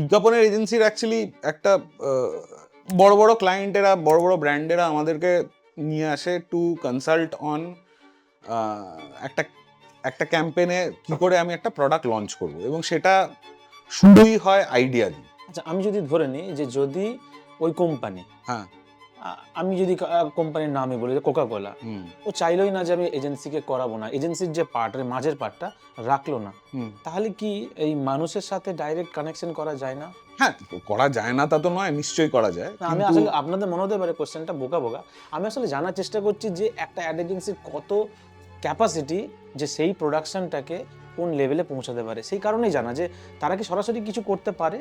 বিজ্ঞাপনের এজেন্সির অ্যাকচুয়ালি একটা বড় বড় ক্লায়েন্টেরা বড় বড় ব্র্যান্ডেরা আমাদেরকে নিয়ে আসে টু কনসাল্ট অন একটা একটা ক্যাম্পেনে কী করে আমি একটা প্রোডাক্ট লঞ্চ করব। এবং সেটা শুরুই হয় আইডিয়া দিয়ে। আচ্ছা আমি যদি ধরে নিই যে যদি ওই কোম্পানি হ্যাঁ। আমি যদি কোম্পানির নামে বলি যে কোকা কোলা ও চাইলোই না যে আমি এজেন্সিকে করাবো না। এজেন্সির যে পার্ট মাঝের পার্টটা রাখল না। তাহলে কি এই মানুষের সাথে ডাইরেক্ট কানেকশন করা যায় না? হ্যাঁ করা যায় না তা তো নয় নিশ্চয়ই করা যায়। আমি আসলে আপনাদের মনে হতে পারে কোশ্চেনটা বোকা বোকা। আমি আসলে জানার চেষ্টা করছি যে একটা অ্যাড এজেন্সির কত ক্যাপাসিটি যে সেই প্রোডাকশনটাকে কোন লেভেলে পৌঁছাতে পারে? সেই কারণেই জানা যে তারা কি সরাসরি কিছু করতে পারে?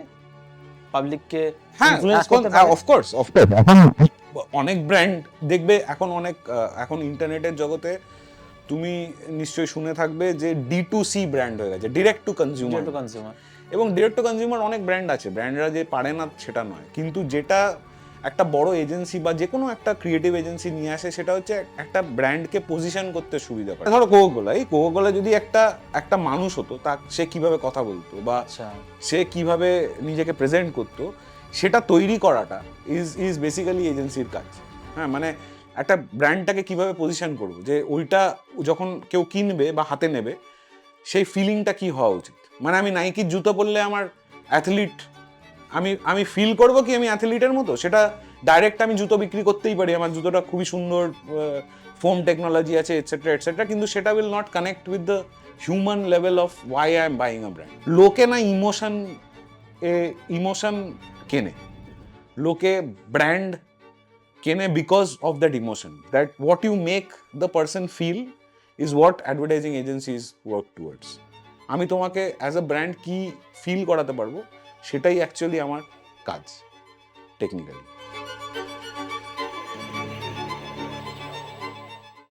পাবলিককে হ্যাঁ ইনফ্লুয়েন্স এখন করতে পারে? অফকোর্স অফকোর্স এখন অনেক ব্র্যান্ড দেখবে এখন অনেক এখন ইন্টারনেটের জগতে তুমি নিশ্চয়ই শুনে থাকবে যে ডি টু সি ব্র্যান্ড হয়ে গেছে direct to consumer to consumer এবং ডিরেক্ট টু কনজিউমার অনেক ব্র্যান্ড আছে ব্র্যান্ডরা যে পারে না সেটা নয়। কিন্তু যেটা একটা বড় এজেন্সি বা যে কোনো একটা ক্রিয়েটিভ এজেন্সি নিয়ে আসে সেটা হচ্ছে একটা ব্র্যান্ডকে পজিশন করতে সুবিধা করে। ধরো কোকোকোলা এই কোকোকোলা যদি একটা একটা মানুষ হতো তা সে কীভাবে কথা বলতো বা আচ্ছা। সে কীভাবে নিজেকে প্রেজেন্ট করতো সেটা তৈরি করাটা ইজ ইজ বেসিক্যালি এজেন্সির কাজ। হ্যাঁ মানে একটা ব্র্যান্ডটাকে কীভাবে পজিশন করব? যে ওইটা যখন কেউ কিনবে বা হাতে নেবে, সেই ফিলিংটা কি হওয়া উচিত? মানে আমি নাইকির জুতো পরলে আমার অ্যাথলিট আমি আমি ফিল করব কি আমি অ্যাথলিটের মতো? সেটা ডাইরেক্ট আমি জুতো বিক্রি করতেই পারি। আমার জুতোটা খুবই সুন্দর ফোম টেকনোলজি আছে এটসেট্রা এটসেট্রা কিন্তু সেটা will not connect with the human level of why I am buying a brand লোকে না ইমোশন এ ইমোশন কেনে? লোকে ব্র্যান্ড কেনে because of that emotion that what you make the person feel is what advertising agencies work towards আমি তোমাকে as a brand কী feel করাতে পারব? সেটাই অ্যাকচুয়ালি আমার কাজ টেকনিক্যালি